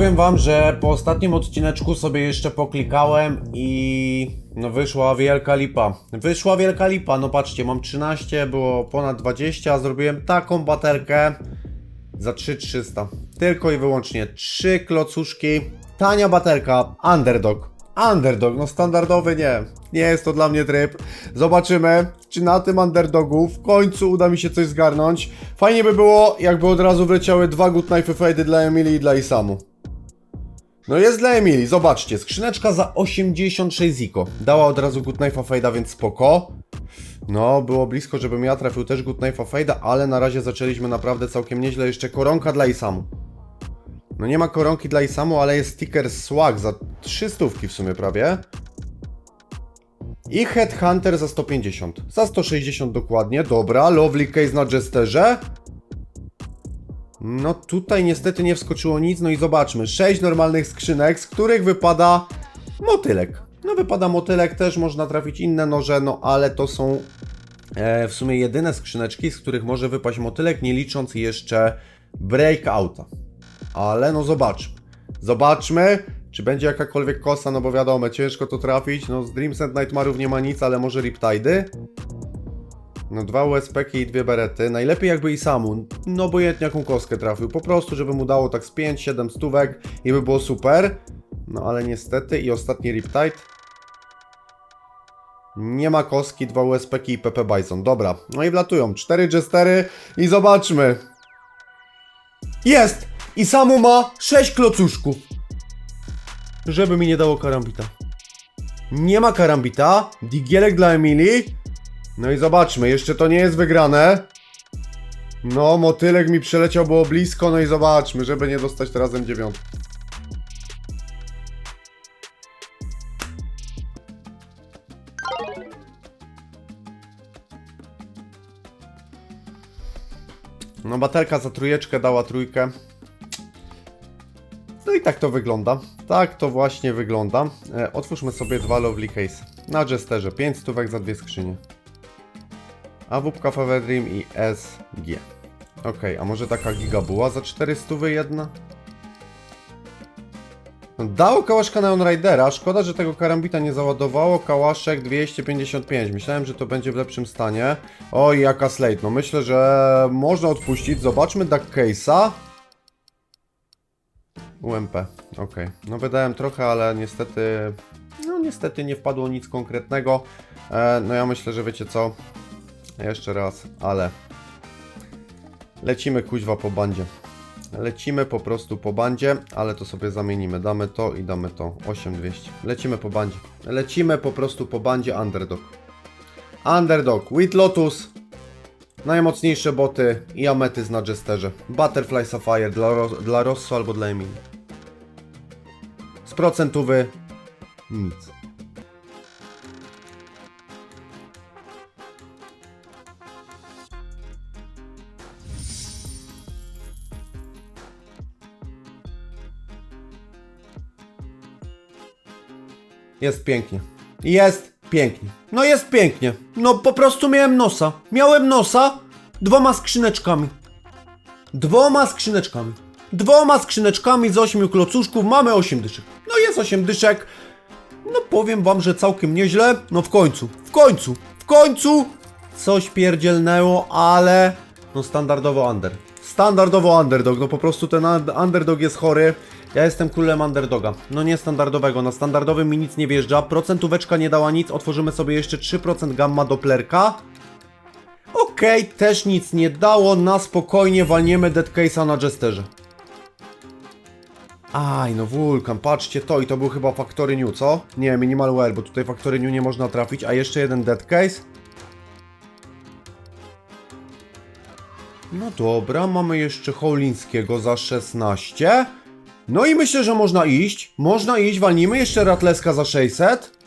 Powiem wam, że po ostatnim odcineczku sobie jeszcze poklikałem i no wyszła wielka lipa. Wyszła wielka lipa, no patrzcie, mam 13, było ponad 20, a zrobiłem taką baterkę za 3300. Tylko i wyłącznie 3 klocuszki, tania baterka, underdog. Underdog, no standardowy nie. Nie jest to dla mnie tryb. Zobaczymy, czy na tym underdogu w końcu uda mi się coś zgarnąć. Fajnie by było, jakby od razu wleciały dwa good knife fade dla Emilii i dla Isamu. No jest dla Emilii, zobaczcie, skrzyneczka za 86 ziko. Dała od razu good knife'a fade'a, więc spoko. No, było blisko, żebym ja trafił też good knife'a fade'a, ale na razie zaczęliśmy naprawdę całkiem nieźle. Jeszcze koronka dla Isamu. No nie ma koronki dla Isamu, ale jest sticker swag za 300 w sumie prawie. I Headhunter za 150. Za 160 dokładnie. Dobra, lovely case na Jesterze. No tutaj niestety nie wskoczyło nic, no i zobaczmy. 6 normalnych skrzynek, z których wypada motylek. No wypada motylek, też można trafić inne noże, no ale to są e, w sumie jedyne skrzyneczki, z których może wypaść motylek, nie licząc jeszcze breakouta. Ale no zobaczmy. Zobaczmy, czy będzie jakakolwiek kosa, no bo wiadomo, ciężko to trafić. No z Dreams and Nightmare'ów nie ma nic, ale może Riptidy. No dwa USP i dwie berety. Najlepiej jakby i samu. No obojętnie jaką kostkę trafił. Po prostu, żeby mu dało tak z 5-7 stówek i by było super. No ale niestety i ostatni Riptide. Nie ma kostki, dwa USP i PP Bison. Dobra, no i wlatują. Cztery Jestery i zobaczmy. Jest! I samu ma 6 klocuszków. Żeby mi nie dało karambita. Nie ma karambita. Digielek dla Emilii. No i zobaczmy, jeszcze to nie jest wygrane. No, motylek mi przeleciał, było blisko, no i zobaczmy, żeby nie dostać teraz M9. No, baterka za trójeczkę dała trójkę. No i tak to wygląda. Tak to właśnie wygląda. E, otwórzmy sobie dwa lovely case. Na Jesterze 5 stówek za dwie skrzynie. AWP Fever Dream i SG. Ok, a może taka giga była za 400 jedna? Dało kałaszka Neon Ridera, szkoda, że tego karambita nie załadowało, kałaszek 255, myślałem, że to będzie w lepszym stanie. Oj, jaka slate, no myślę, że można odpuścić, zobaczmy Duck Case'a. UMP, ok, no wydałem trochę, ale niestety, no niestety nie wpadło nic konkretnego. E, no ja myślę, że wiecie co, jeszcze raz, ale lecimy kuźwa po bandzie. Lecimy po prostu po bandzie, ale to sobie zamienimy. Damy to i damy to. 8200. Lecimy po bandzie. Lecimy po prostu po bandzie Underdog. Underdog, With Lotus, najmocniejsze boty i ametyz na Jesterze. Butterfly Sapphire dla, Ro dla Rosso albo dla Emilii. Z procentówy nic. Jest pięknie. Jest pięknie. No jest pięknie. No po prostu miałem nosa. Miałem nosa dwoma skrzyneczkami. Dwoma skrzyneczkami. Dwoma skrzyneczkami z ośmiu klocuszków mamy 8 dyszek. No jest 8 dyszek. No powiem wam, że całkiem nieźle. No w końcu, w końcu, w końcu coś pierdzielnęło, ale no standardowo under. Standardowo underdog, no po prostu ten un- underdog jest chory. Ja jestem królem underdoga. No nie standardowego, na standardowym mi nic nie wjeżdża. Procentóweczka nie dała nic, otworzymy sobie jeszcze 3% gamma Dopplerka. Okej, też nic nie dało, na spokojnie walniemy Dead Case'a na Jesterze. Aj, no wulkan, patrzcie to i to był chyba Factory New, co? Nie, Minimal Wear, bo tutaj Factory New nie można trafić, a jeszcze jeden Dead Case. No dobra, mamy jeszcze Holińskiego za 16. No i myślę, że można iść. Można iść, walnimy jeszcze Ratleska za 600.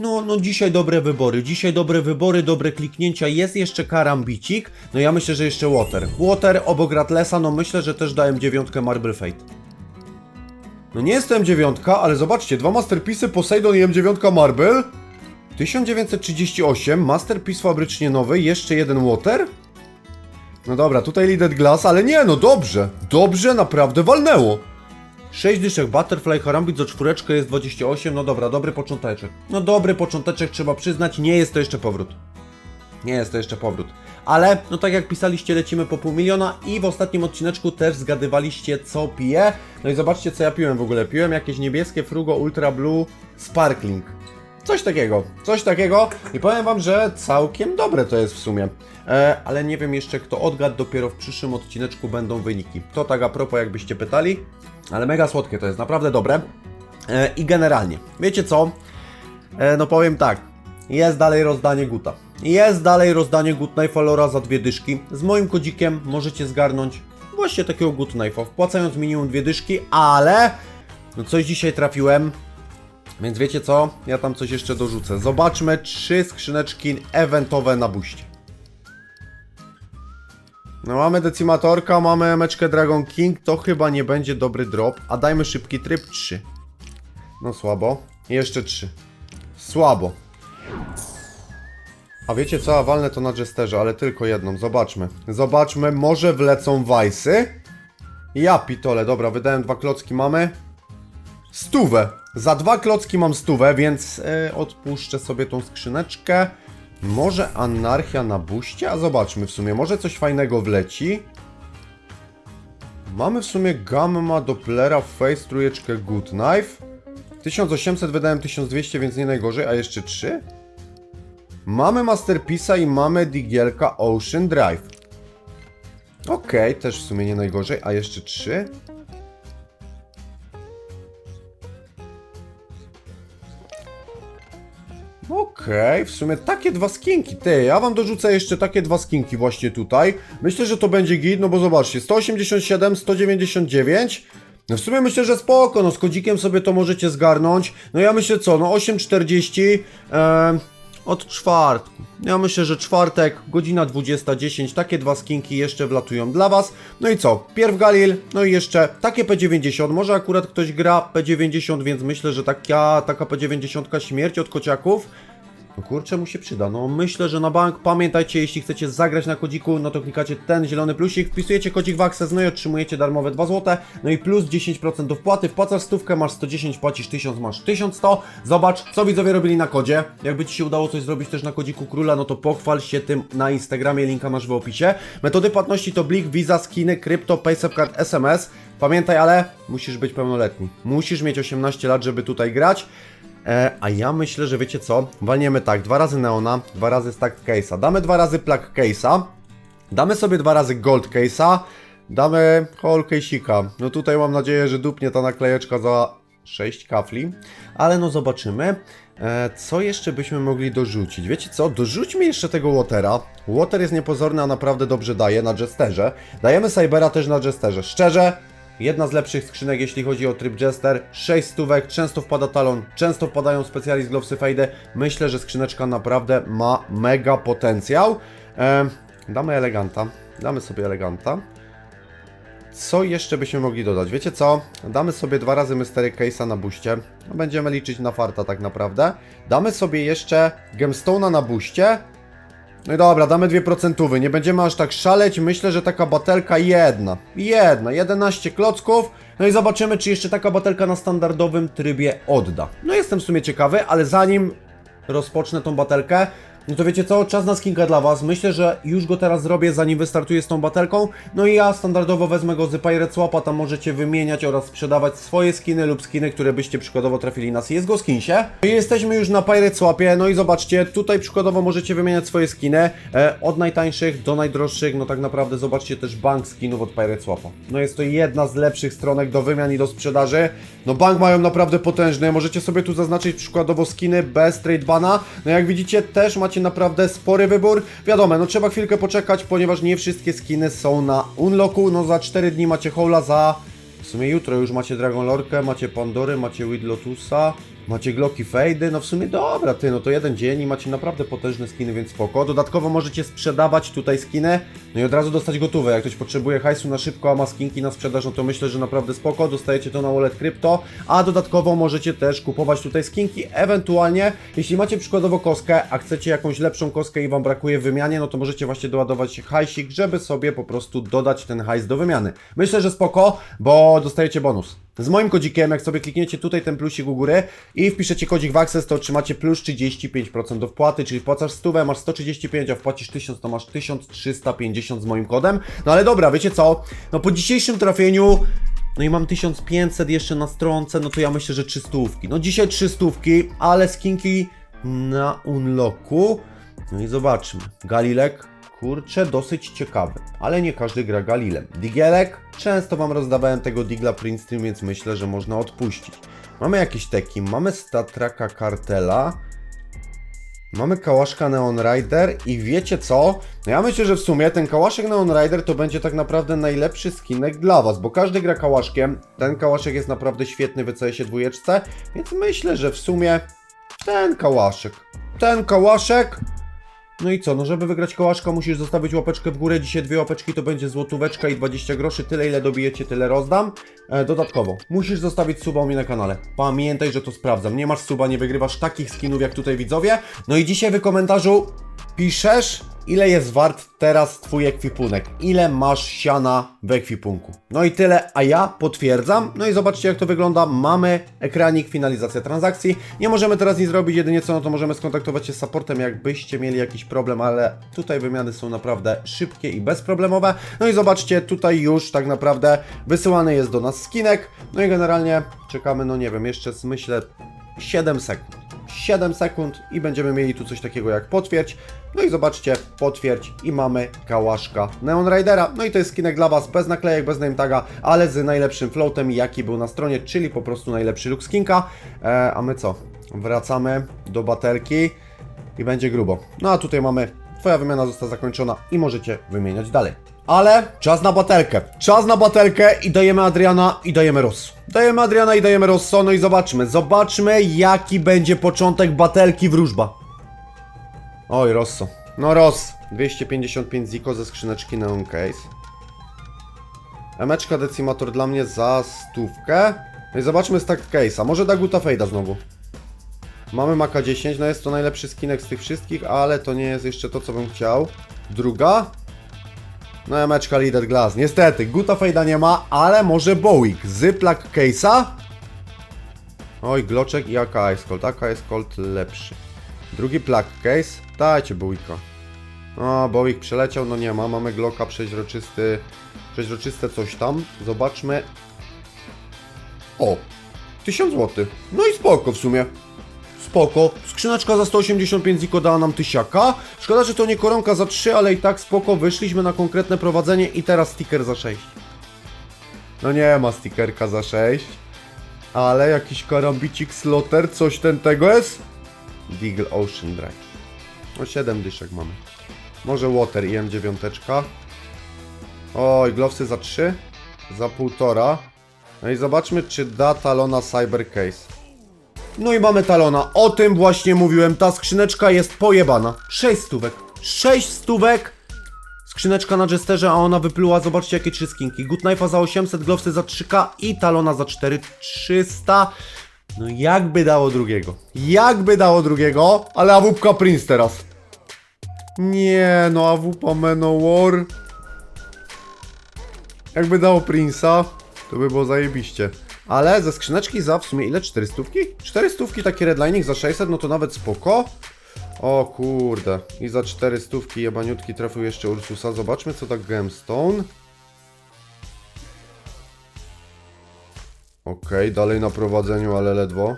No, no dzisiaj dobre wybory, dzisiaj dobre wybory, dobre kliknięcia, jest jeszcze karambicik, no ja myślę, że jeszcze Water. Water obok Ratlesa, no myślę, że też dałem dziewiątkę Marble Fate. No nie jestem dziewiątka, ale zobaczcie, dwa masterpisy Poseidon i M9 Marble. 1938, masterpiece fabrycznie nowy, jeszcze jeden Water. No dobra, tutaj Lidet Glass, ale nie, no dobrze. Dobrze, naprawdę walnęło. 6 dyszek Butterfly Harambit za czwóreczkę jest 28, no dobra, dobry począteczek. No dobry począteczek, trzeba przyznać, nie jest to jeszcze powrót. Nie jest to jeszcze powrót. Ale, no tak jak pisaliście, lecimy po pół miliona i w ostatnim odcineczku też zgadywaliście, co piję. No i zobaczcie, co ja piłem w ogóle. Piłem jakieś niebieskie Frugo Ultra Blue Sparkling. Coś takiego, coś takiego i powiem wam, że całkiem dobre to jest w sumie. E, ale nie wiem jeszcze kto odgadł, dopiero w przyszłym odcineczku będą wyniki. To tak a propos jakbyście pytali, ale mega słodkie to jest, naprawdę dobre. E, I generalnie, wiecie co? E, no powiem tak, jest dalej rozdanie Guta. Jest dalej rozdanie Good Knife Valora za dwie dyszki. Z moim kodzikiem możecie zgarnąć właśnie takiego Good Knife'a, wpłacając minimum dwie dyszki, ale no coś dzisiaj trafiłem, więc wiecie co? Ja tam coś jeszcze dorzucę. Zobaczmy trzy skrzyneczki eventowe na buście. No mamy decimatorka, mamy emeczkę Dragon King, to chyba nie będzie dobry drop, a dajmy szybki tryb 3. No słabo. Jeszcze 3. Słabo. A wiecie co? Walnę to na Jesterze, ale tylko jedną. Zobaczmy. Zobaczmy, może wlecą Wajsy? Ja pitole, dobra, wydałem dwa klocki, mamy. Stówę. Za dwa klocki mam stówę, więc e, odpuszczę sobie tą skrzyneczkę. Może anarchia na buście? A zobaczmy w sumie, może coś fajnego wleci. Mamy w sumie gamma Dopplera Face trójeczkę Good Knife. 1800 wydałem 1200, więc nie najgorzej, a jeszcze 3? Mamy Masterpiece'a i mamy Digielka Ocean Drive. Okej, też w sumie nie najgorzej, a jeszcze 3? Okej, w sumie takie dwa skinki. Ty, ja wam dorzucę jeszcze takie dwa skinki właśnie tutaj. Myślę, że to będzie git, no bo zobaczcie, 187, 199. No w sumie myślę, że spoko, no z kodzikiem sobie to możecie zgarnąć. No ja myślę co, no 8.40 em, od czwartku. Ja myślę, że czwartek, godzina 20.10, takie dwa skinki jeszcze wlatują dla was. No i co, pierw Galil, no i jeszcze takie P90, może akurat ktoś gra P90, więc myślę, że taka, taka P90 śmierć od kociaków. No kurczę, mu się przyda. No myślę, że na bank. Pamiętajcie, jeśli chcecie zagrać na kodziku, no to klikacie ten zielony plusik, wpisujecie kodzik w Access, no i otrzymujecie darmowe 2 zł, no i plus 10% do wpłaty. Wpłacasz stówkę, masz 110, płacisz 1000, masz 1100. Zobacz, co widzowie robili na kodzie. Jakby Ci się udało coś zrobić też na kodziku króla, no to pochwal się tym na Instagramie, linka masz w opisie. Metody płatności to Blik, Visa, skiny, krypto, PaySafeCard, SMS. Pamiętaj, ale musisz być pełnoletni. Musisz mieć 18 lat, żeby tutaj grać. E, a ja myślę, że wiecie co? Walniemy tak, dwa razy Neona, dwa razy Stack Case'a. Damy dwa razy Plug Case'a. Damy sobie dwa razy Gold Case'a. Damy Whole Case'ika. No tutaj mam nadzieję, że dupnie ta naklejeczka za 6 kafli. Ale no zobaczymy. E, co jeszcze byśmy mogli dorzucić? Wiecie co? Dorzućmy jeszcze tego Watera. Water jest niepozorny, a naprawdę dobrze daje na Jesterze. Dajemy Cybera też na Jesterze. Szczerze, Jedna z lepszych skrzynek, jeśli chodzi o tryb Jester. 6 stówek, często wpada talon, często wpadają specjalist Glowsy Fade. Myślę, że skrzyneczka naprawdę ma mega potencjał. Damy eleganta. Damy sobie eleganta. Co jeszcze byśmy mogli dodać? Wiecie co? Damy sobie dwa razy Mystery Case'a na buście. No, będziemy liczyć na farta tak naprawdę. Damy sobie jeszcze Gemstone'a na buście. No i dobra, damy 2%. Nie będziemy aż tak szaleć. Myślę, że taka batelka jedna. Jedna, 11 klocków. No i zobaczymy, czy jeszcze taka batelka na standardowym trybie odda. No jestem w sumie ciekawy, ale zanim rozpocznę tą batelkę, no to wiecie co, czas na skinka dla was. Myślę, że już go teraz zrobię, zanim wystartuję z tą batelką. No i ja standardowo wezmę go z Pirate Swapa, tam możecie wymieniać oraz sprzedawać swoje skiny lub skiny, które byście przykładowo trafili na CSGO Skinsie. No i jesteśmy już na Pirate Swapie, no i zobaczcie, tutaj przykładowo możecie wymieniać swoje skiny e, od najtańszych do najdroższych, no tak naprawdę zobaczcie też bank skinów od Pirate Swapa. No jest to jedna z lepszych stronek do wymian i do sprzedaży. No bank mają naprawdę potężny, możecie sobie tu zaznaczyć przykładowo skiny bez trade bana. No jak widzicie też macie naprawdę spory wybór. Wiadomo, no trzeba chwilkę poczekać, ponieważ nie wszystkie skiny są na unlocku. No za 4 dni macie Hola, za w sumie jutro już macie Dragon Lorkę, macie Pandory, macie Weed Lotusa. Macie Glocki Fade, no w sumie dobra, ty, no to jeden dzień i macie naprawdę potężne skiny, więc spoko. Dodatkowo możecie sprzedawać tutaj skiny, no i od razu dostać gotowe. Jak ktoś potrzebuje hajsu na szybko, a ma skinki na sprzedaż, no to myślę, że naprawdę spoko. Dostajecie to na wallet krypto, a dodatkowo możecie też kupować tutaj skinki. Ewentualnie, jeśli macie przykładowo koskę, a chcecie jakąś lepszą koskę i wam brakuje w wymianie, no to możecie właśnie doładować hajsik, żeby sobie po prostu dodać ten hajs do wymiany. Myślę, że spoko, bo dostajecie bonus. Z moim kodzikiem, jak sobie klikniecie tutaj ten plusik u góry i wpiszecie kodzik w Access, to otrzymacie plus 35% do wpłaty, czyli wpłacasz 100, masz 135, a wpłacisz 1000, to masz 1350 z moim kodem. No ale dobra, wiecie co? No po dzisiejszym trafieniu no i mam 1500 jeszcze na stronce, no to ja myślę, że 300. No dzisiaj 300, ale skinki na unlocku. No i zobaczmy. Galilek, kurczę, dosyć ciekawy, ale nie każdy gra Galilem. Digielek, często wam rozdawałem tego Digla Princeton, więc myślę, że można odpuścić. Mamy jakieś teki, mamy Statraka Kartela, Mamy kałaszka Neon Rider i wiecie co? No ja myślę, że w sumie ten kałaszek Neon Rider to będzie tak naprawdę najlepszy skinek dla was, bo każdy gra kałaszkiem. Ten kałaszek jest naprawdę świetny w CS-ie dwójeczce, więc myślę, że w sumie ten kałaszek. Ten kałaszek no i co, no żeby wygrać kołaszka musisz zostawić łapeczkę w górę, dzisiaj dwie łapeczki to będzie złotóweczka i 20 groszy, tyle ile dobijecie, tyle rozdam. E, dodatkowo, musisz zostawić suba u mnie na kanale. Pamiętaj, że to sprawdzam, nie masz suba, nie wygrywasz takich skinów jak tutaj widzowie. No i dzisiaj w komentarzu piszesz, ile jest wart teraz twój ekwipunek, ile masz siana w ekwipunku. No i tyle, a ja potwierdzam. No i zobaczcie jak to wygląda, mamy ekranik, finalizacja transakcji. Nie możemy teraz nic zrobić, jedynie co, no to możemy skontaktować się z supportem, jakbyście mieli jakiś problem, ale tutaj wymiany są naprawdę szybkie i bezproblemowe. No i zobaczcie, tutaj już tak naprawdę wysyłany jest do nas skinek. No i generalnie czekamy, no nie wiem, jeszcze myślę 7 sekund. 7 sekund i będziemy mieli tu coś takiego jak potwierdź. No i zobaczcie, potwierdź i mamy kałaszka Neon Ridera. No i to jest skinek dla Was, bez naklejek, bez name taga, ale z najlepszym floatem, jaki był na stronie, czyli po prostu najlepszy look skinka. E, a my co? Wracamy do baterki i będzie grubo. No a tutaj mamy, Twoja wymiana została zakończona i możecie wymieniać dalej. Ale czas na batelkę. Czas na batelkę i dajemy Adriana i dajemy Rosso. Dajemy Adriana i dajemy Rosso, no i zobaczmy. Zobaczmy jaki będzie początek batelki wróżba. Oj, Rosso. No Ross. 255 ziko ze skrzyneczki Neon Case. Emeczka Decimator dla mnie za stówkę. No i zobaczmy stack case'a. Może Daguta Fejda znowu. Mamy Maka 10, no jest to najlepszy skinek z tych wszystkich, ale to nie jest jeszcze to, co bym chciał. Druga. No emeczka Leader Glass. Niestety, Guta Fejda nie ma, ale może Bowick. Zyplak case'a. Oj, Gloczek i AK Ice Cold. AK Ice Cold lepszy. Drugi plug case. Dajcie Bowicka. O, Bowick przeleciał, no nie ma. Mamy Glocka przeźroczysty. Przeźroczyste coś tam. Zobaczmy. O! 1000 zł. No i spoko w sumie. Spoko. Skrzyneczka za 185 ziko dała nam tysiaka. Szkoda, że to nie koronka za 3, ale i tak spoko. Wyszliśmy na konkretne prowadzenie i teraz sticker za 6. No nie ma stickerka za 6. Ale jakiś karambicik slotter, coś ten tego jest? Deagle Ocean Drive. No 7 dyszek mamy. Może Water i M9. Oj, glowsy za 3. Za półtora. No i zobaczmy, czy da talona Cyber Case. No i mamy talona. O tym właśnie mówiłem. Ta skrzyneczka jest pojebana. 6 stówek. 6 stówek. Skrzyneczka na Jesterze, a ona wypluła, zobaczcie jakie trzy skinki. Good Knife'a za 800, Glowsy za 3k i Talona za 4300. No jakby dało drugiego. Jakby dało drugiego, ale AWP Prince teraz. Nie, no AWP Manowar. Jakby dało Prince'a, to by było zajebiście. Ale ze skrzyneczki za w sumie ile? 400? 400 taki redlining za 600, no to nawet spoko. O kurde. I za 400 jebaniutki trafił jeszcze Ursusa. Zobaczmy co tak gemstone. Okej, dalej na prowadzeniu, ale ledwo.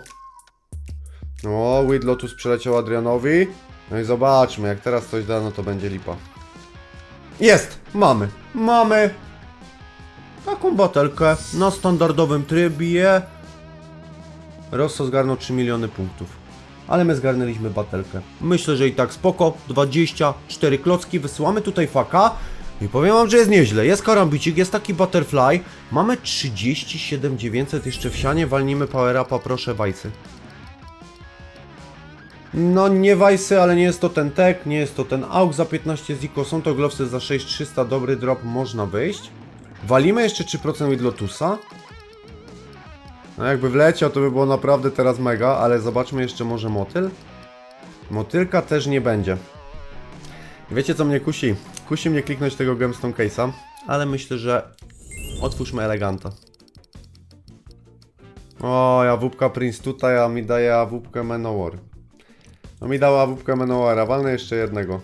O, Weed Lotus przeleciał Adrianowi. No i zobaczmy, jak teraz coś da, no to będzie lipa. Jest! Mamy! Mamy! Taką batelkę na standardowym trybie. Rosso zgarnął 3 miliony punktów. Ale my zgarnęliśmy batelkę. Myślę, że i tak spoko. 24 klocki. Wysyłamy tutaj faka. I powiem wam, że jest nieźle. Jest karambicik, jest taki butterfly. Mamy 37 900 jeszcze w sianie. Walnijmy power upa, proszę, wajcy. No nie Wajsy, ale nie jest to ten tek, nie jest to ten AUK za 15 ziko, są to glowsy za 6300, dobry drop, można wyjść. Walimy jeszcze 3% with Lotusa. No jakby wleciał, to by było naprawdę teraz mega, ale zobaczmy jeszcze może motyl. Motylka też nie będzie. Wiecie co mnie kusi? Kusi mnie kliknąć tego Gemstone Case'a, ale myślę, że otwórzmy eleganta. O, jawupka Prince tutaj, a mi daje jawupkę Manowar. No mi dała jawupkę Manowara, walnę jeszcze jednego.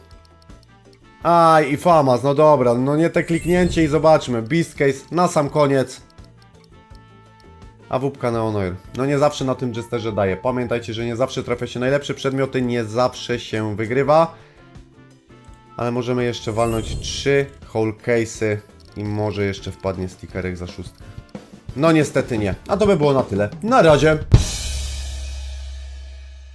Aj, i Famas, no dobra, no nie te kliknięcie i zobaczmy. Beast Case na sam koniec. A wupka Neonoir. No nie zawsze na tym Jesterze daje. Pamiętajcie, że nie zawsze trafia się najlepsze przedmioty, nie zawsze się wygrywa. Ale możemy jeszcze walnąć trzy whole case'y i może jeszcze wpadnie stickerek za szóstkę. No niestety nie. A to by było na tyle. Na razie.